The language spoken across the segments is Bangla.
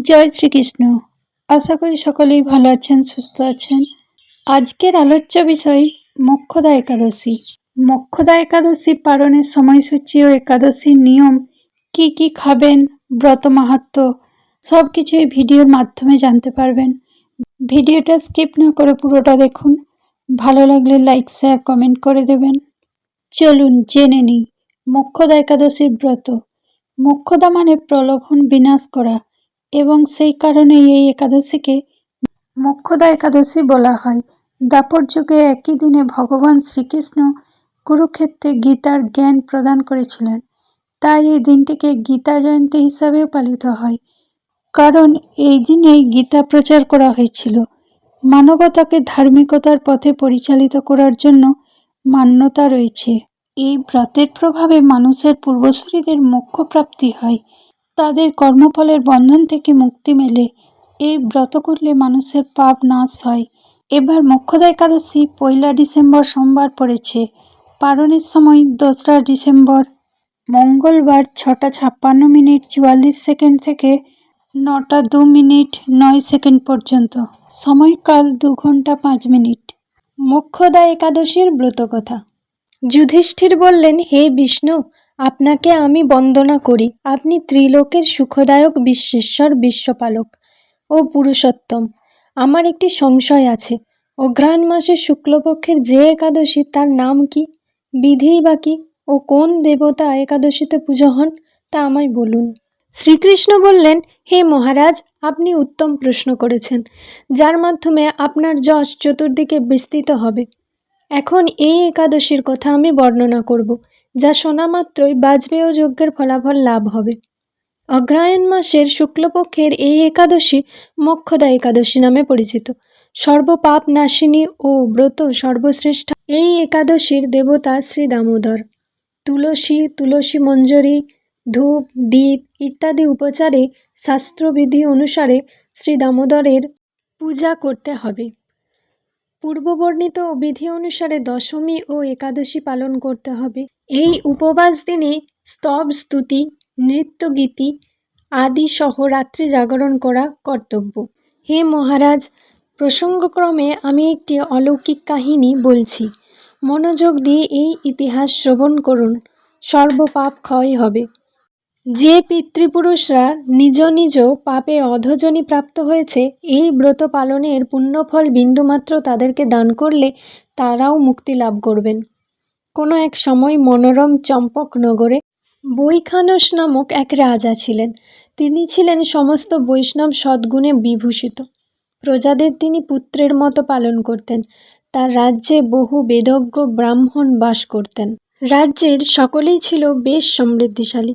জয় শ্রীকৃষ্ণ। আশা করি সকলেই ভালো আছেন, সুস্থ আছেন। আজকের আলোচ্য বিষয়, মক্ষদা একাদশী। মক্ষদা একাদশী পালনের সময়সূচি ও একাদশীর নিয়ম কি কি খাবেন, ব্রত মাহাত্ম সব কিছু এই ভিডিওর মাধ্যমে জানতে পারবেন। ভিডিওটা স্কিপ না করে পুরোটা দেখুন। ভালো লাগলে লাইক, শেয়ার, কমেন্ট করে দেবেন। চলুন জেনে নিই, মোক্ষদা একাদশীর ব্রত। মোক্ষদা মানে প্রলোভন, বিনাশ করা। এবং সেই কারণেই এই একাদশীকে মোক্ষদা একাদশী বলা হয়। দাপর যুগে একই দিনে ভগবান শ্রীকৃষ্ণ কুরুক্ষেত্রে গীতার জ্ঞান প্রদান করেছিলেন। তাই এই দিনটিকে গীতা জয়ন্তী হিসাবেও পালিত হয়। কারণ এই দিনেই গীতা প্রচার করা হয়েছিল। মানবতাকে ধার্মিকতার পথে পরিচালিত করার জন্য মান্যতা রয়েছে। এই ব্রতের প্রভাবে মানুষের পূর্বসূরীদের মোক্ষ প্রাপ্তি হয়। তাদের কর্মফলের বন্ধন থেকে মুক্তি মেলে। এই ব্রত করলে মানুষের পাপ নাশ হয়। এবার মোক্ষদা একাদশী, পয়লা ডিসেম্বর সোমবার পড়েছে। পালনের সময় দোসরা ডিসেম্বর, মঙ্গলবার ছটা ছাপ্পান্ন মিনিট চুয়াল্লিশ সেকেন্ড থেকে নটা দু মিনিট নয় সেকেন্ড পর্যন্ত। সময়কাল দু ঘণ্টা পাঁচ মিনিট। মোক্ষদা একাদশীর ব্রতকথা। যুধিষ্ঠির বললেন, হে বিষ্ণু আপনাকে আমি বন্দনা করি। আপনি ত্রিলোকের সুখদায়ক বিশ্বেশ্বর, বিশ্বপালক ও পুরুষোত্তম। আমার একটি সংশয় আছে। অঘ্রাণ মাসের শুক্লপক্ষের যে একাদশী, তার নাম কি? বিধিই বা কি? ও কোন দেবতা একাদশীতে পুজো হন, তা আমায় বলুন। শ্রীকৃষ্ণ বললেন, হে মহারাজ, আপনি উত্তম প্রশ্ন করেছেন, যার মাধ্যমে আপনার যশ চতুর্দিকে বিস্তৃত হবে। এখন এই একাদশীর কথা আমি বর্ণনা করব। যা শোনা মাত্রই বাজপেয় যজ্ঞের ফলাফল লাভ হবে। অগ্রায়ণ মাসের শুক্লপক্ষের এই একাদশী মোক্ষদা একাদশী নামে পরিচিত। সর্বপাপ নাশিনী ও ব্রত সর্বশ্রেষ্ঠ এই একাদশীর দেবতা শ্রী দামোদর। তুলসী তুলসী মঞ্জরি, ধূপ দ্বীপ ইত্যাদি উপচারে শাস্ত্রবিধি অনুসারে শ্রী দামোদরের পূজা করতে হবে। পূর্ববর্ণিত বিধি অনুসারে দশমী ও একাদশী পালন করতে হবে। এই উপবাস দিনে স্তব স্তুতি, নৃত্যগীতি আদি সহ রাত্রি জাগরণ করা কর্তব্য। হে মহারাজ, প্রসঙ্গক্রমে আমি একটি অলৌকিক কাহিনী বলছি। মনোযোগ দিয়ে এই ইতিহাস শ্রবণ করুন। সর্বপাপ ক্ষয় হবে। যে পিতৃপুরুষরা নিজ নিজ পাপে অধজনী প্রাপ্ত হয়েছে, এই ব্রত পালনের পুণ্যফল বিন্দুমাত্র তাদেরকে দান করলে তারাও মুক্তি লাভ করবেন। কোনো এক সময় মনোরম চম্পকনগরে বৈখানস নামক এক রাজা ছিলেন। তিনি ছিলেন সমস্ত বৈষ্ণব সদ্গুণে বিভূষিত। প্রজাদের তিনি পুত্রের মতো পালন করতেন। তার রাজ্যে বহু বেদজ্ঞ ব্রাহ্মণ বাস করতেন। রাজ্যের সকলেই ছিল বেশ সমৃদ্ধিশালী।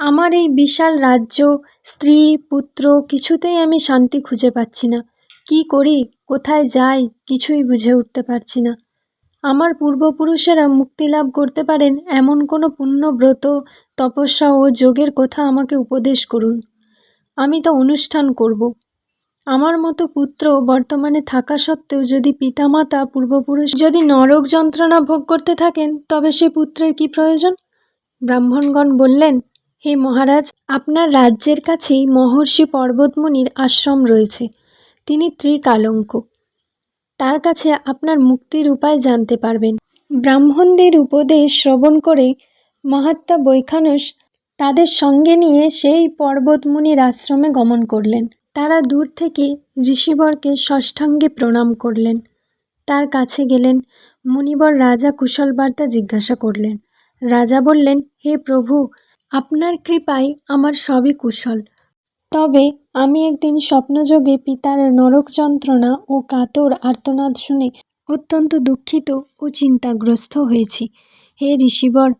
আমার এই বিশাল রাজ্য, স্ত্রী, পুত্র কিছুতেই আমি শান্তি খুঁজে পাচ্ছি না। কি করি, কোথায় যাই কিছুই বুঝে উঠতে পারছি না। আমার পূর্বপুরুষেরা মুক্তি লাভ করতে পারেন এমন কোনো পুণ্য ব্রত তপস্যা ও যোগের কথা আমাকে উপদেশ করুন। আমি তা অনুষ্ঠান করব। আমার মতো পুত্র বর্তমানে থাকা সত্ত্বেও যদি পিতামাতা, পূর্বপুরুষ যদি নরক যন্ত্রণা ভোগ করতে থাকেন, তবে সে পুত্রের কি প্রয়োজন? ব্রাহ্মণগণ বললেন হে মহারাজ, আপনার রাজ্যের কাছেই মহর্ষি পর্বতমুনির আশ্রম রয়েছে। তিনি ত্রিকালঙ্ক। তার কাছে আপনার মুক্তির উপায় জানতে পারবেন। ব্রাহ্মণদের উপদেশ শ্রবণ করে মহাত্মা বৈখানস তাদের সঙ্গে নিয়ে সেই পর্বতমুনির আশ্রমে গমন করলেন। তারা দূর থেকে ঋষিবরকে ষষ্ঠাঙ্গে প্রণাম করলেন। তার কাছে গেলেন, মুনিবর রাজা কুশল বার্তা জিজ্ঞাসা করলেন। রাজা বললেন, হে প্রভু আপনার কৃপায় আমার সবই কুশল। তবে আমি একদিন স্বপ্নযোগে পিতার নরক যন্ত্রণা ও কাতর আর্তনাদ শুনে অত্যন্ত দুঃখিত ও চিন্তাগ্রস্ত হয়েছি। হে ঋষিবর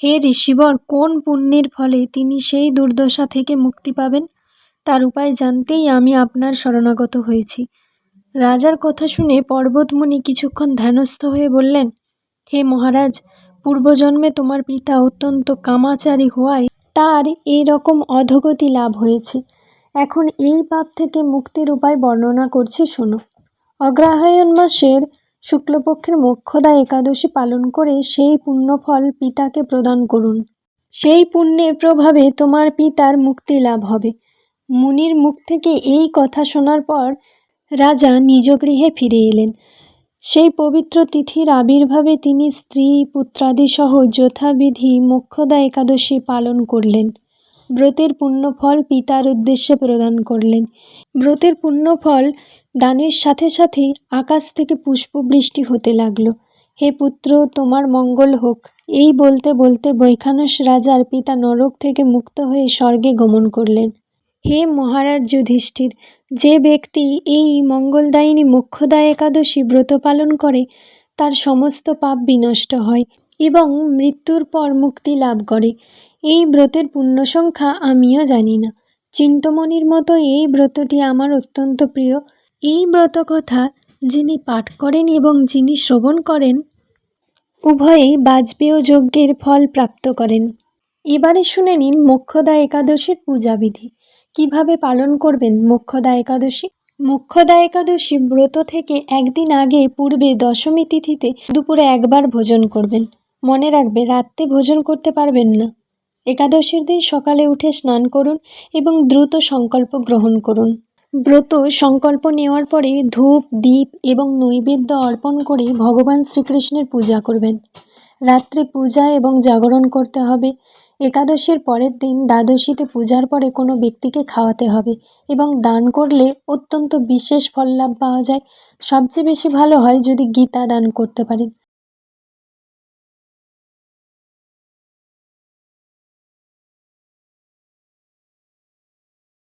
হে ঋষিবর, কোন পুণ্যের ফলে তিনি সেই দুর্দশা থেকে মুক্তি পাবেন? তার উপায় জানতেই আমি আপনার শরণাগত হয়েছি। রাজার কথা শুনে পর্বতমণি কিছুক্ষণ ধ্যানস্থ হয়ে বললেন, হে মহারাজ পূর্বজন্মে তোমার পিতা অত্যন্ত কামাচারী হওয়ায় তার এই রকম অধোগতি লাভ হয়েছে। এখন এই পাপ থেকে মুক্তির উপায় বর্ণনা করছি, শোনো। অগ্রহায়ণ মাসের শুক্লপক্ষের মোক্ষদা একাদশী পালন করে সেই পুণ্যফল পিতাকে প্রদান করুন। সেই পুণ্যের প্রভাবে তোমার পিতার মুক্তি লাভ হবে। মুনির মুখ থেকে এই কথা শোনার পর রাজা নিজ গৃহে ফিরে এলেন। সেই পবিত্র তিথির আবির্ভাবে তিনি স্ত্রী পুত্রাদিসহ যথাবিধি মোক্ষদা একাদশী পালন করলেন। ব্রতের পুণ্যফল পিতার উদ্দেশ্যে প্রদান করলেন। ব্রতের পুণ্যফল দানের সাথে সাথেই আকাশ থেকে পুষ্পবৃষ্টি হতে লাগল। হে পুত্র, তোমার মঙ্গল হোক। এই বলতে বলতে বৈখানস রাজার পিতা নরক থেকে মুক্ত হয়ে স্বর্গে গমন করলেন। হে মহারাজ যুধিষ্ঠির, যে ব্যক্তি এই মঙ্গলদায়িনী মোক্ষদা একাদশী ব্রত পালন করে, তার সমস্ত পাপ বিনষ্ট হয় এবং মৃত্যুর পর মুক্তি লাভ করে। এই ব্রতের পুণ্য সংখ্যা আমিও জানি না। চিন্তমণির মতো এই ব্রতটি আমার অত্যন্ত প্রিয়। এই ব্রত কথা যিনি পাঠ করেন এবং যিনি শ্রবণ করেন, উভয়েই বাজপেয় যজ্ঞের ফল প্রাপ্ত করেন। এবারে শুনে নিন মোক্ষদা একাদশীর পূজাবিধি। কীভাবে পালন করবেন মোক্ষদা একাদশী? মোক্ষদা একাদশী ব্রত থেকে একদিন আগে পূর্বে দশমী তিথিতে দুপুরে একবার ভোজন করবেন। মনে রাখবে, রাত্রে ভোজন করতে পারবেন না। একাদশীর দিন সকালে উঠে স্নান করুন এবং দ্রুত সংকল্প গ্রহণ করুন। ব্রত সংকল্প নেওয়ার পরে ধূপ, দীপ এবং নৈবেদ্য অর্পণ করে ভগবান শ্রীকৃষ্ণের পূজা করবেন। রাত্রে পূজা এবং জাগরণ করতে হবে। একাদশীর পরের দিন দ্বাদশীতে পূজার পরে কোনো ব্যক্তিকে খাওয়াতে হবে এবং দান করলে অত্যন্ত বিশেষ ফল লাভ পাওয়া যায়। সবচেয়ে বেশি ভালো হয় যদি গীতা দান করতে পারেন।